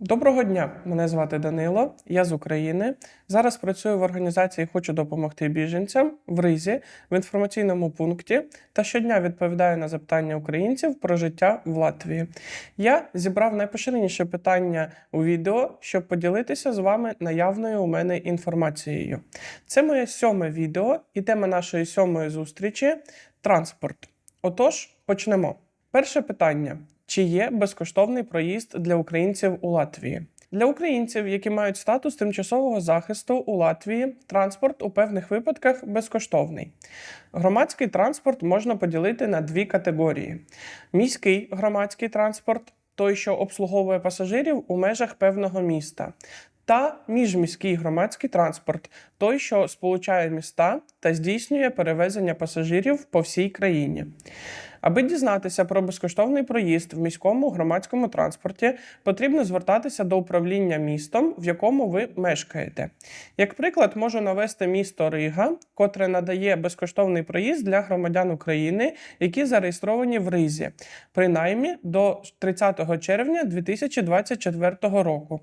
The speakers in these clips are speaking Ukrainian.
Доброго дня, мене звати Данило, я з України. Зараз працюю в організації Хочу допомогти біженцям в Ризі в інформаційному пункті та щодня відповідаю на запитання українців про життя в Латвії. Я зібрав найпоширеніші питання у відео, щоб поділитися з вами наявною у мене інформацією. Це моє сьоме відео, і тема нашої сьомої зустрічі транспорт. Отож, почнемо. Перше питання: чи є безкоштовний проїзд для українців у Латвії? Для українців, які мають статус тимчасового захисту у Латвії, транспорт у певних випадках безкоштовний. Громадський транспорт можна поділити на дві категорії: міський громадський транспорт, той, що обслуговує пасажирів у межах певного міста, та міжміський громадський транспорт, той, що сполучає міста та здійснює перевезення пасажирів по всій країні. Аби дізнатися про безкоштовний проїзд в міському громадському транспорті, потрібно звертатися до управління містом, в якому ви мешкаєте. Як приклад, можу навести місто Рига, котре надає безкоштовний проїзд для громадян України, які зареєстровані в Ризі, принаймні до 30 червня 2024 року.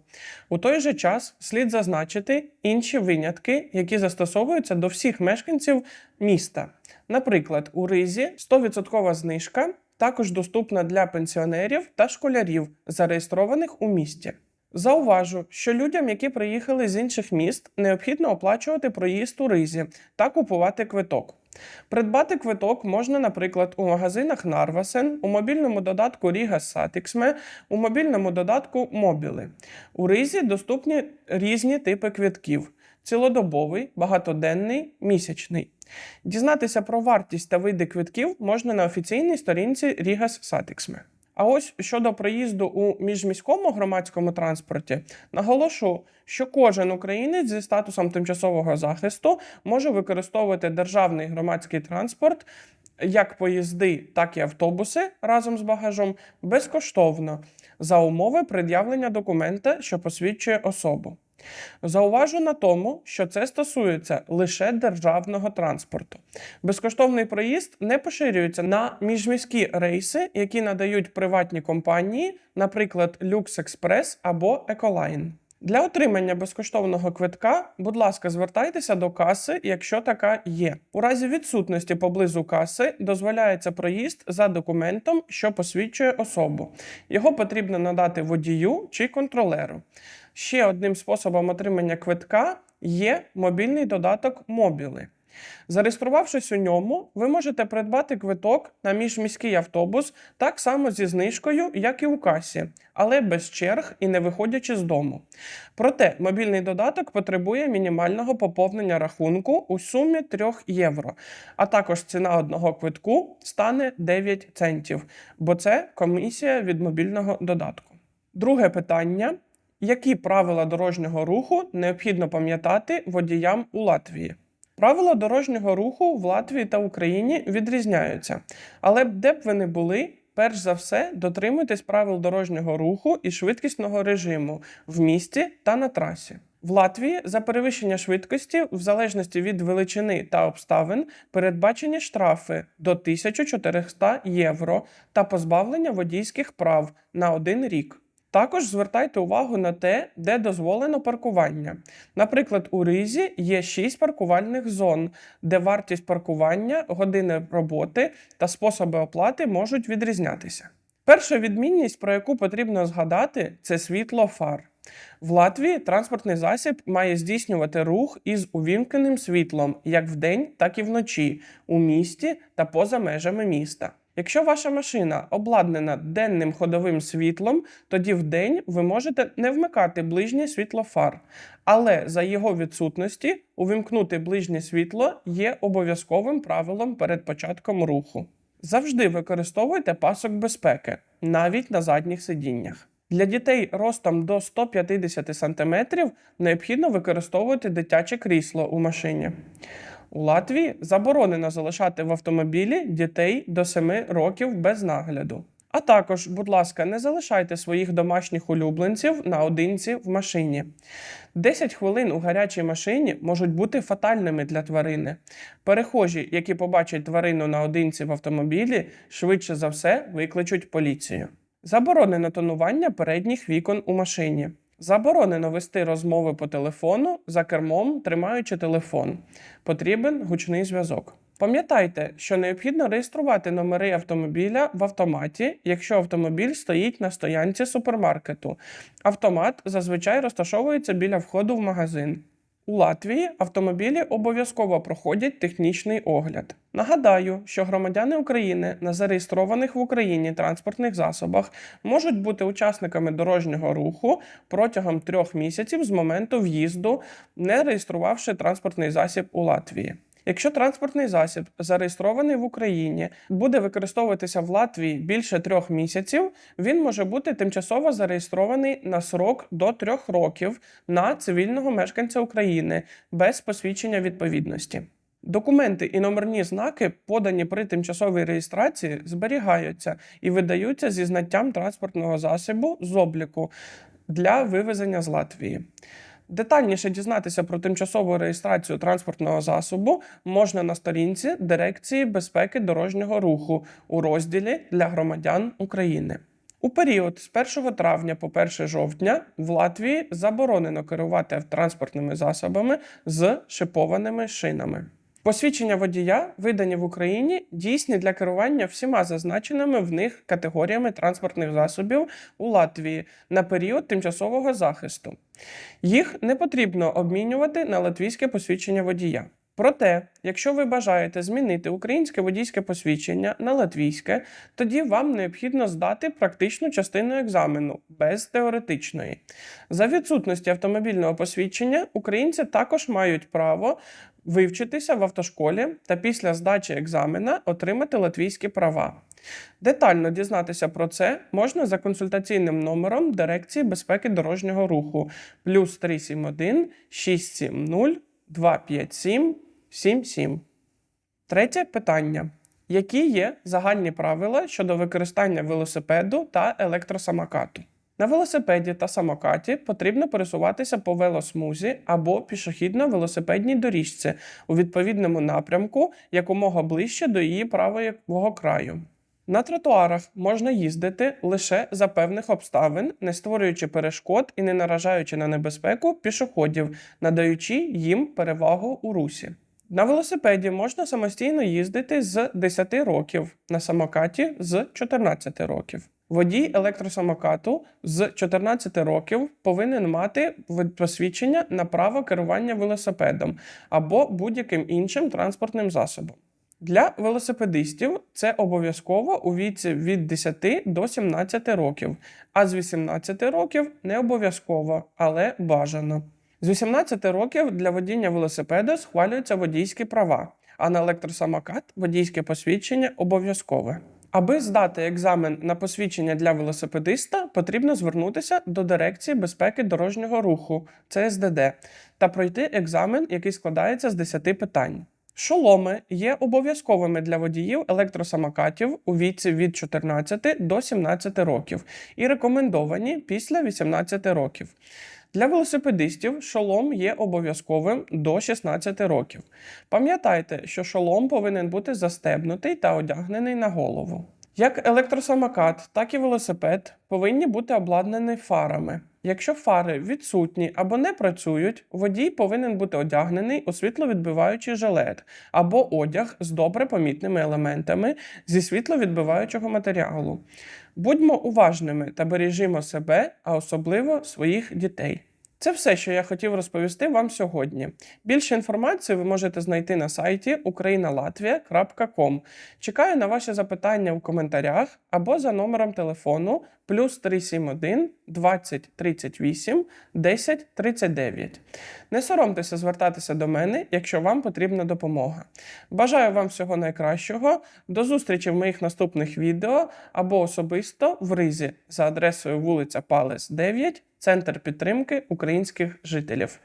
У той же час слід зазначити інші винятки, які застосовуються до всіх мешканців міста. Наприклад, у Ризі 100% знижка також доступна для пенсіонерів та школярів, зареєстрованих у місті. Зауважу, що людям, які приїхали з інших міст, необхідно оплачувати проїзд у Ризі та купувати квиток. Придбати квиток можна, наприклад, у магазинах Нарвасен, у мобільному додатку Ріга Сатіксме, у мобільному додатку Мобіли. У Ризі доступні різні типи квитків: цілодобовий, багатоденний, місячний. Дізнатися про вартість та види квитків можна на офіційній сторінці Рігас Сатіксме. А ось щодо проїзду у міжміському громадському транспорті, наголошу, що кожен українець зі статусом тимчасового захисту може використовувати державний громадський транспорт як поїзди, так і автобуси разом з багажом безкоштовно за умови пред'явлення документа, що посвідчує особу. Зауважу на тому, що це стосується лише державного транспорту. Безкоштовний проїзд не поширюється на міжміські рейси, які надають приватні компанії, наприклад, Lux Express або Ecoline. Для отримання безкоштовного квитка, будь ласка, звертайтеся до каси, якщо така є. У разі відсутності поблизу каси дозволяється проїзд за документом, що посвідчує особу. Його потрібно надати водію чи контролеру. Ще одним способом отримання квитка є мобільний додаток Мобіли. Зареєструвавшись у ньому, ви можете придбати квиток на міжміський автобус так само зі знижкою, як і у касі, але без черг і не виходячи з дому. Проте мобільний додаток потребує мінімального поповнення рахунку у сумі 3 євро, а також ціна одного квитку стане 9 центів, бо це комісія від мобільного додатку. Друге питання. Які правила дорожнього руху необхідно пам'ятати водіям у Латвії? Правила дорожнього руху в Латвії та Україні відрізняються, але де б ви не були, перш за все дотримуйтесь правил дорожнього руху і швидкісного режиму в місті та на трасі. В Латвії за перевищення швидкості, в залежності від величини та обставин, передбачені штрафи до 1400 євро та позбавлення водійських прав на один рік. Також звертайте увагу на те, де дозволено паркування. Наприклад, у Ризі є 6 паркувальних зон, де вартість паркування, години роботи та способи оплати можуть відрізнятися. Перша відмінність, про яку потрібно згадати, це світло фар. В Латвії транспортний засіб має здійснювати рух із увімкненим світлом як вдень, так і вночі, у місті та поза межами міста. Якщо ваша машина обладнана денним ходовим світлом, тоді вдень ви можете не вмикати ближнє світло фар. Але за його відсутності увімкнути ближнє світло є обов'язковим правилом перед початком руху. Завжди використовуйте пасок безпеки, навіть на задніх сидіннях. Для дітей ростом до 150 см необхідно використовувати дитяче крісло у машині. У Латвії заборонено залишати в автомобілі дітей до 7 років без нагляду. А також, будь ласка, не залишайте своїх домашніх улюбленців наодинці в машині. 10 хвилин у гарячій машині можуть бути фатальними для тварини. Перехожі, які побачать тварину наодинці в автомобілі, швидше за все викличуть поліцію. Заборонено тонування передніх вікон у машині. Заборонено вести розмови по телефону за кермом, тримаючи телефон. Потрібен гучний зв'язок. Пам'ятайте, що необхідно реєструвати номери автомобіля в автоматі, якщо автомобіль стоїть на стоянці супермаркету. Автомат зазвичай розташовується біля входу в магазин. У Латвії автомобілі обов'язково проходять технічний огляд. Нагадаю, що громадяни України на зареєстрованих в Україні транспортних засобах можуть бути учасниками дорожнього руху протягом трьох місяців з моменту в'їзду, не реєструвавши транспортний засіб у Латвії. Якщо транспортний засіб зареєстрований в Україні буде використовуватися в Латвії більше трьох місяців, він може бути тимчасово зареєстрований на срок до трьох років на цивільного мешканця України без посвідчення відповідності. Документи і номерні знаки, подані при тимчасовій реєстрації, зберігаються і видаються зі знаттям транспортного засобу з обліку для вивезення з Латвії. Детальніше дізнатися про тимчасову реєстрацію транспортного засобу можна на сторінці Дирекції безпеки дорожнього руху у розділі для громадян України. У період з 1 травня по 1 жовтня в Латвії заборонено керувати транспортними засобами з шипованими шинами. Посвідчення водія, видані в Україні, дійсні для керування всіма зазначеними в них категоріями транспортних засобів у Латвії на період тимчасового захисту. Їх не потрібно обмінювати на латвійське посвідчення водія. Проте, якщо ви бажаєте змінити українське водійське посвідчення на латвійське, тоді вам необхідно здати практичну частину екзамену без теоретичної. За відсутності автомобільного посвідчення українці також мають право вивчитися в автошколі та після здачі екзамена отримати латвійські права. Детально дізнатися про це можна за консультаційним номером Дирекції безпеки дорожнього руху плюс 371 670 257 77. Третє питання. Які є загальні правила щодо використання велосипеду та електросамокату? На велосипеді та самокаті потрібно пересуватися по велосмузі або пішохідно-велосипедній доріжці у відповідному напрямку якомога ближче до її правого краю. На тротуарах можна їздити лише за певних обставин, не створюючи перешкод і не наражаючи на небезпеку пішоходів, надаючи їм перевагу у русі. На велосипеді можна самостійно їздити з 10 років, на самокаті з 14 років. Водій електросамокату з 14 років повинен мати посвідчення на право керування велосипедом або будь-яким іншим транспортним засобом. Для велосипедистів це обов'язково у віці від 10 до 17 років, а з 18 років не обов'язково, але бажано. З 18 років для водіння велосипеда схвалюються водійські права, а на електросамокат водійське посвідчення обов'язкове. Аби здати екзамен на посвідчення для велосипедиста, потрібно звернутися до Дирекції безпеки дорожнього руху ЦСДД та пройти екзамен, який складається з 10 питань. Шоломи є обов'язковими для водіїв електросамокатів у віці від 14 до 17 років і рекомендовані після 18 років. Для велосипедистів шолом є обов'язковим до 16 років. Пам'ятайте, що шолом повинен бути застебнутий та одягнений на голову. Як електросамокат, так і велосипед повинні бути обладнані фарами. Якщо фари відсутні або не працюють, водій повинен бути одягнений у світловідбиваючий жилет або одяг з добре помітними елементами зі світловідбиваючого матеріалу. Будьмо уважними та бережімо себе, а особливо своїх дітей. Це все, що я хотів розповісти вам сьогодні. Більше інформації ви можете знайти на сайті ukrainalatvia.com. Чекаю на ваші запитання в коментарях або за номером телефону плюс 371 20 38 10 39. Не соромтеся звертатися до мене, якщо вам потрібна допомога. Бажаю вам всього найкращого. До зустрічі в моїх наступних відео або особисто в Ризі за адресою вулиця Палес 9, Центр підтримки українських жителів.